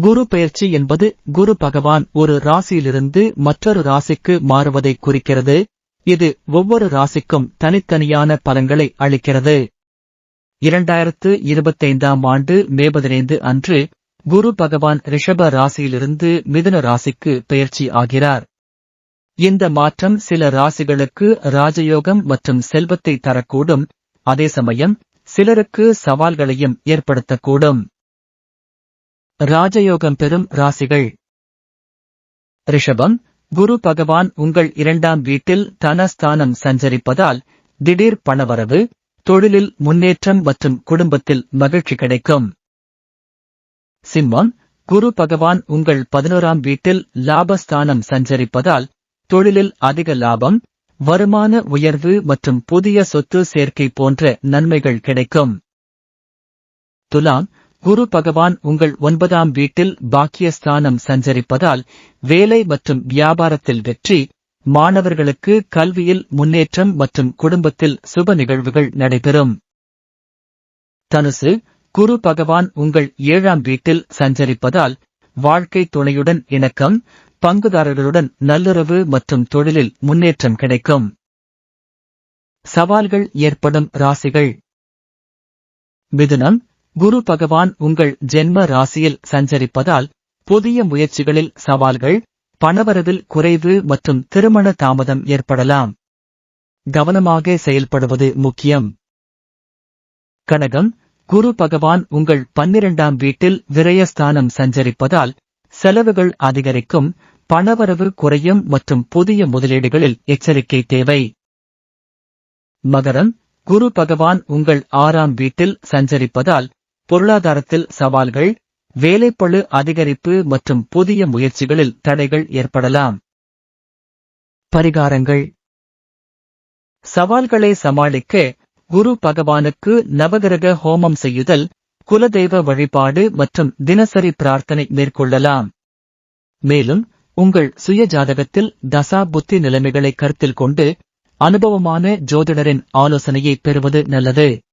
குரு பெயர்ச்சி என்பது குரு பகவான் ஒரு ராசியிலிருந்து மற்றொரு ராசிக்கு மாறுவதை குறிக்கிறது. இது ஒவ்வொரு ராசிக்கும் தனித்தனியான பலன்களை அளிக்கிறது. இரண்டாயிரத்து இருபத்தைந்தாம் ஆண்டு மே பதினைந்து அன்று குரு பகவான் ரிஷப ராசியிலிருந்து மிதுன ராசிக்கு பெயர்ச்சி ஆகிறார். இந்த மாற்றம் சில ராசிகளுக்கு ராஜயோகம் மற்றும் செல்வத்தை தரக்கூடும். அதே சமயம் சிலருக்கு சவால்களையும் ஏற்படுத்தக்கூடும். ராஜயோகம் பெறும் ராசிகள். ரிஷபம் குரு பகவான் உங்கள் இரண்டாம் வீட்டில் தனஸ்தானம் சஞ்சரிப்பதால் திடீர் பணவரவு தொழிலில் முன்னேற்றம் மற்றும் குடும்பத்தில் மகிழ்ச்சி கிடைக்கும். சிம்மம் குரு பகவான் உங்கள் பதினோராம் வீட்டில் லாபஸ்தானம் சஞ்சரிப்பதால் தொழிலில் அதிக லாபம் வருமான உயர்வு மற்றும் புதிய சொத்து சேர்க்கை போன்ற நன்மைகள் கிடைக்கும். துலாம் குரு பகவான் உங்கள் ஒன்பதாம் வீட்டில் பாக்கியஸ்தானம் சஞ்சரிப்பதால் வேலை மற்றும் வியாபாரத்தில் வெற்றி மாணவர்களுக்கு கல்வியில் முன்னேற்றம் மற்றும் குடும்பத்தில் சுப நிகழ்வுகள் நடைபெறும். தனுசு குரு பகவான் உங்கள் ஏழாம் வீட்டில் சஞ்சரிப்பதால் வாழ்க்கை துணையுடன் இணக்கம் பங்குதாரர்களுடன் நல்லுறவு மற்றும் தொழிலில் முன்னேற்றம் கிடைக்கும். சவால்கள் ஏற்படும் ராசிகள். மிதுனம் குரு பகவான் உங்கள் ஜென்ம ராசியில் சஞ்சரிப்பதால் புதிய முயற்சிகளில் சவால்கள் பணவரவில் குறைவு மற்றும் திருமண தாமதம் ஏற்படலாம். கவனமாக செயல்படுவது முக்கியம். கனகம் குரு பகவான் உங்கள் பன்னிரண்டாம் வீட்டில் விரயஸ்தானம் சஞ்சரிப்பதால் செலவுகள் அதிகரிக்கும் பணவரவு குறையும் மற்றும் புதிய முதலீடுகளில் எச்சரிக்கை தேவை. மகரம் குரு பகவான் உங்கள் ஆறாம் வீட்டில் சஞ்சரிப்பதால் பொருளாதாரத்தில் சவால்கள் வேலைப்பழு அதிகரிப்பு மற்றும் புதிய முயற்சிகளில் தடைகள் ஏற்படலாம். பரிகாரங்கள். சவால்களை சமாளிக்க குரு பகவானுக்கு நவகிரக ஹோமம் செய்யுதல் குலதெய்வ வழிபாடு மற்றும் தினசரி பிரார்த்தனை மேற்கொள்ளலாம். மேலும் உங்கள் சுய ஜாதகத்தில் தசா புத்தி நிலைமைகளை கருத்தில் கொண்டு அனுபவமான ஜோதிடரின் ஆலோசனையை பெறுவது நல்லது.